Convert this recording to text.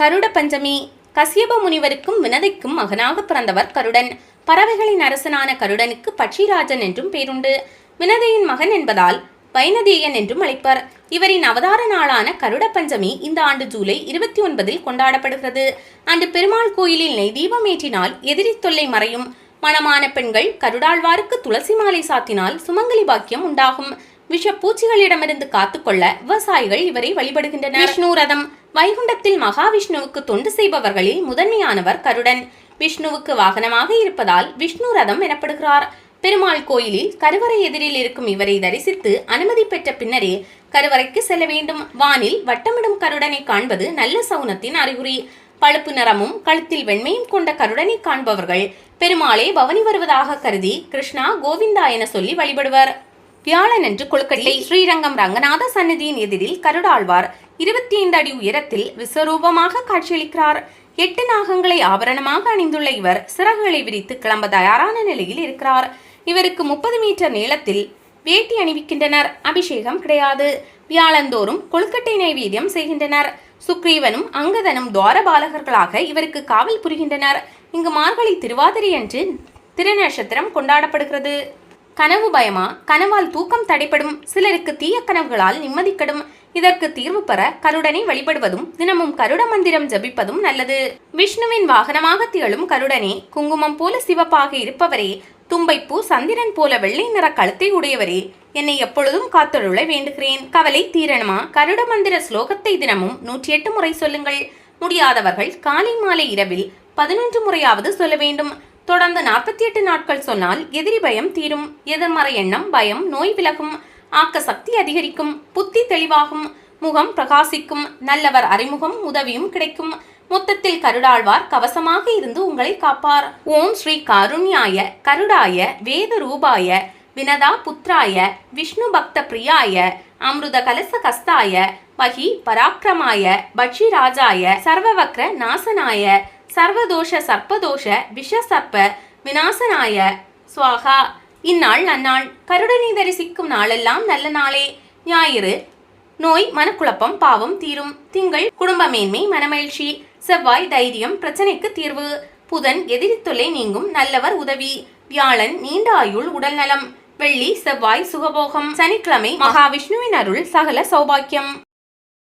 கருட பஞ்சமி கசியப முனிவருக்கும் வினதைக்கும் மகனாக பிறந்தவர் கருடன். பறவைகளின் அரசனான கருடனுக்கு பட்சிராஜன் என்றும் பேருண்டு. வினதையின் மகன் என்பதால் வைனதேயன் என்றும் அழைப்பர். இவரின் அவதார நாளான கருட பஞ்சமி இந்த ஆண்டு ஜூலை இருபத்தி ஒன்பதில் கொண்டாடப்படுகிறது. அன்று பெருமாள் கோயிலில் நெய் தீபம் ஏற்றினால் எதிரி தொல்லை மறையும். மணமான பெண்கள் கருடாழ்வாருக்கு துளசி மாலை சாத்தினால் சுமங்கலி பாக்கியம் உண்டாகும். விஷ பூச்சிகளிடமிருந்து காத்துக்கொள்ள விவசாயிகள் இவரை வழிபடுகின்றனர். விஷ்ணு ரதம். வைகுண்டத்தில் மகாவிஷ்ணுவுக்கு தொண்டு செய்பவர்களில் முதன்மையானவர் கருடன். விஷ்ணுவுக்கு வாகனமாக இருப்பதால் விஷ்ணு ரதம் எனப்படுகிறார். பெருமாள் கோயிலில் கருவறை எதிரில் இருக்கும் இவரை தரிசித்து அனுமதி பெற்ற பின்னரே கருவறைக்கு செல்ல வேண்டும். வானில் வட்டமிடும் கருடனை காண்பது நல்ல சவுனத்தின் அறிகுறி. பழுப்பு நிறமும் கழுத்தில் வெண்மையும் கொண்ட கருடனை காண்பவர்கள் பெருமாளே பவனி வருவதாக கருதி கிருஷ்ணா கோவிந்தா என சொல்லி வழிபடுவர். வியாழன் என்று கொழுக்கட்டை ஸ்ரீரங்கம் ரங்கநாத சன்னதியின் எதிரில் கருடாழ்வார். இருபத்தி ஐந்து அடி உயரத்தில் விஸ்வரூபமாக காட்சியளிக்கிறார். எட்டு நாகங்களை ஆபரணமாக அணிந்துள்ள இவர் சிறகுகளை விரித்து கிளம்ப தயாரான நிலையில் இருக்கிறார். இவருக்கு முப்பது மீட்டர் நீளத்தில் வேட்டி அணிவிக்கின்றனர். அபிஷேகம் கிடையாது. வியாழந்தோறும் கொழுக்கட்டை நைவேத்தியம் செய்கின்றனர். சுக்ரீவனும் அங்கதனும் துவாரபாலகர்களாக இவருக்கு காவல் புரிகின்றனர். இங்கு மார்கழி திருவாதிரை அன்று திருநட்சத்திரம் கொண்டாடப்படுகிறது. கனவு பயமா? கனவால் தூக்கம் தடைப்படும் சிலருக்கு தீய கனவுகளால் நிம்மதி கெடும். இதற்கு தீர்வு பெற கருடனை வழிபடுவதும் தினமும் கருட மந்திரம் ஜபிப்பதும் நல்லது. விஷ்ணுவின் வாகனமாக திகழும் கருடனே குங்குமம் போல சிவப்பாக இருப்பவரே தும்பைப்பூ சந்திரன் போல வெள்ளை நிற கழுத்தை உடையவரே என்னை எப்பொழுதும் காத்தொழுள வேண்டுகிறேன். கவலை தீரணுமா? கருட மந்திர ஸ்லோகத்தை தினமும் நூற்றி எட்டு முறை சொல்லுங்கள். முடியாதவர்கள் காலை மாலை இரவில் பதினொன்று முறையாவது சொல்ல வேண்டும். தொடர்ந்து நாற்பத்தி எட்டு நாட்கள் சொன்னால் எதிரி பயம் தீரும். எதிர்மறை எண்ணம் பயம் நோய் விலகும். ஆக்க சக்தி அதிகரிக்கும் புத்தி தெளிவாகும் முகம் பிரகாசிக்கும் நல்லவர் அறிமுகம் உதவியும் கிடைக்கும். மொத்தத்தில் கருடாழ்வார் கவசமாக இருந்து உங்களை காப்பார். ஓம் ஸ்ரீ கருண்யாய கருடாய வேத ரூபாய வினதா புத்ராய விஷ்ணு பக்த பிரியாய அமிர்த கலச கஸ்தாய மகி பராக்கிரமாய பட்சிராஜாய சர்வவக்ர நாசனாய சர்வதோஷ சர்ப்பதோஷ விஷ சர்ப்ப விநாசனாய சுவாகா. இந்நாள் நன்னாள். கருடனை தரிசிக்கும் நாளெல்லாம் நல்ல நாளே. ஞாயிறு நோய் மனக்குழப்பம் பாவம் தீரும். திங்கள் குடும்ப மேன்மை மனமகிழ்ச்சி. செவ்வாய் தைரியம் பிரச்சனைக்கு தீர்வு. புதன் எதிரி தொல்லை நீங்கும் நல்லவர் உதவி. வியாழன் நீண்ட ஆயுள் உடல்நலம். வெள்ளி செவ்வாய் சுகபோகம். சனிக்கிழமை மகாவிஷ்ணுவின் அருள் சகல சௌபாக்கியம்.